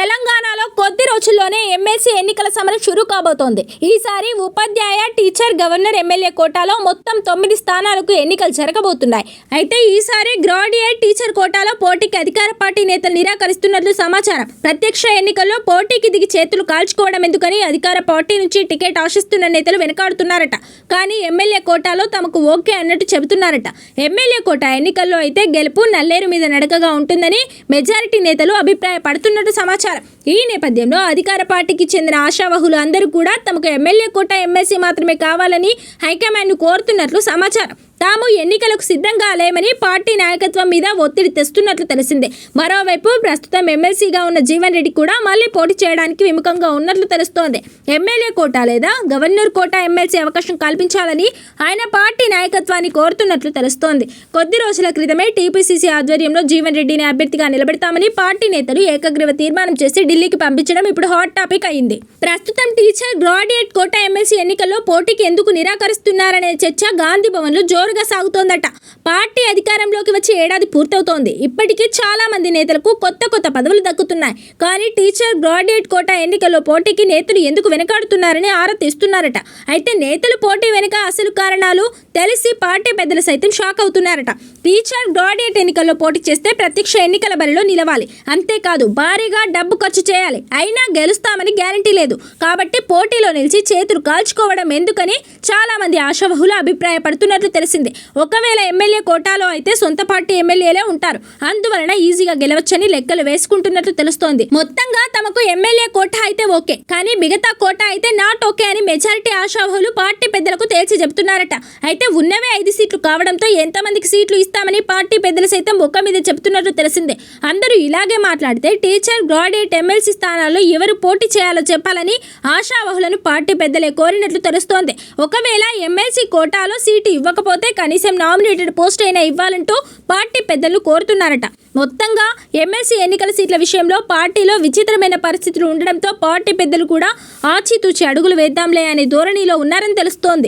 తెలంగాణలో కొద్ది రోజుల్లోనే ఎమ్మెల్సీ ఎన్నికల సమరం షురూ కాబోతోంది. ఈసారి ఉపాధ్యాయ టీచర్ గవర్నర్ ఎమ్మెల్యే కోటాలో మొత్తం తొమ్మిది స్థానాలకు ఎన్నికలు జరగబోతున్నాయి. అయితే ఈసారి గ్రాడ్యుయేట్ టీచర్ కోటాలో పోటీకి అధికార పార్టీ నేతలు నిరాకరిస్తున్నట్లు సమాచారం. ప్రత్యక్ష ఎన్నికల్లో పోటీకి దిగి చేతులు కాల్చుకోవడం ఎందుకని అధికార పార్టీ నుంచి టికెట్ ఆశిస్తున్న నేతలు వెనకాడుతున్నారట. కానీ ఎమ్మెల్యే కోటాలో తమకు ఓకే అన్నట్టు చెబుతున్నారట. ఎమ్మెల్యే కోట ఎన్నికల్లో అయితే గెలుపు నల్లేరు మీద నడకగా ఉంటుందని మెజారిటీ నేతలు అభిప్రాయపడుతున్నట్టు సమాచారం. ఈ నేపథ్యంలో అధికార పార్టీకి చెందిన ఆశావహులు అందరూ కూడా తమకు ఎమ్మెల్యే కోట ఎమ్మెల్సీ మాత్రమే కావాలని హైకమాండ్ను కోరుతున్నట్లు సమాచారం. తాము ఎన్నికలకు సిద్ధంగా లేమని పార్టీ నాయకత్వం మీద ఒత్తిడి తెస్తున్నట్లు తెలిసింది. మరోవైపు ప్రస్తుతం ఎమ్మెల్సీగా ఉన్న జీవన్ రెడ్డి కూడా మళ్ళీ పోటీ చేయడానికి విముఖంగా ఉన్నట్లు తెలుస్తోంది. ఎమ్మెల్యే కోట లేదా గవర్నర్ కోట ఎమ్మెల్సీ అవకాశం కల్పించాలని ఆయన పార్టీ నాయకత్వాన్ని కోరుతున్నట్లు తెలుస్తోంది. కొద్ది రోజుల క్రితమే టీపీసీసీ ఆధ్వర్యంలో జీవన్ రెడ్డిని అభ్యర్థిగా నిలబెడతామని పార్టీ నేతలు ఏకగ్రీవ తీర్మానం చేసి ఢిల్లీకి పంపించడం ఇప్పుడు హాట్ టాపిక్ అయింది. ప్రస్తుతం టీచర్ గ్రాడ్యుయేట్ కోట ఎమ్మెల్సీ ఎన్నికల్లో పోటీకి ఎందుకు నిరాకరిస్తున్నారనే చర్చ గాంధీ భవన్లో జోరుగా సాగుతోందట. పార్టీ అధికారంలోకి వచ్చి ఏడాది పూర్తవుతోంది. ఇప్పటికీ చాలా మంది నేతలకు కొత్త కొత్త పదవులు దక్కుతున్నాయి. కానీ టీచర్ గ్రాడ్యుయేట్ కోట ఎన్నికల్లో పోటీకి నేతలు ఎందుకు వెనకాడుతున్నారని ఆరా తీస్తున్నారట. అయితే నేతలు పోటీ వెనుక అసలు కారణాలు తెలిసి పార్టీ పెద్దలు సైతం షాక్ అవుతున్నారట. టీచర్ గ్రాడ్యుయేట్ ఎన్నికల్లో పోటీ చేస్తే ప్రత్యక్ష ఎన్నికల బరిలో నిలవాలి. అంతేకాదు భారీగా డబ్బు ఖర్చు చేయాలి. అయినా గెలుస్తామని గ్యారంటీ లేదు. కాబట్టి పోటీలో నిలిచి చేతులు కాల్చుకోవడం ఎందుకని చాలా మంది ఆశావహులు అభిప్రాయపడుతున్నట్లు తెలిసింది. ఒకవేళ ఎమ్మెల్యే కోటాలో అయితే సొంత పార్టీ ఎమ్మెల్యేలే ఉంటారు. అందువలన ఈజీగా గెలవచ్చని లెక్కలు వేసుకుంటున్నట్లు తెలుస్తోంది. మొత్తంగా తమకు ఎమ్మెల్యే కోటా అయితే ఓకే. కానీ మిగతా కోటా అయితే నాట్ ఓకే అని మెజారిటీ ఆశావహులు పార్టీ పెద్దలకు తేల్చి చెబుతున్నారట. అయితే ఉన్నవే ఐదు సీట్లు కావడంతో ఎంతమందికి సీట్లు ఇస్తామని పార్టీ పెద్దలు సైతం ఒక్క మీద చెబుతున్నట్లు తెలిసిందే. అందరూ ఇలాగే మాట్లాడితే టీచర్ గ్రాడ్యుయేట్ ఎమ్మెల్సీ స్థానాల్లో ఎవరు పోటీ చేయాలో చెప్పాలని ఆశావహులను పార్టీ పెద్దలే కోరినట్లు తెలుస్తోంది. ఒకవేళ ఎమ్మెల్సీ కోటాలో సీటు ఇవ్వకపోతే కనీసం నామినేటెడ్ పోస్ట్ అయినా ఇవ్వాలంటూ పార్టీ పెద్దలు కోరుతున్నారట. మొత్తంగా ఎమ్మెల్సీ ఎన్నికల సీట్ల విషయంలో పార్టీలో విచిత్రమైన పరిస్థితులు ఉండడంతో పార్టీ పెద్దలు కూడా ఆచితూచి అడుగులు వేద్దాంలే అనే ధోరణిలో ఉన్నారని తెలుస్తోంది.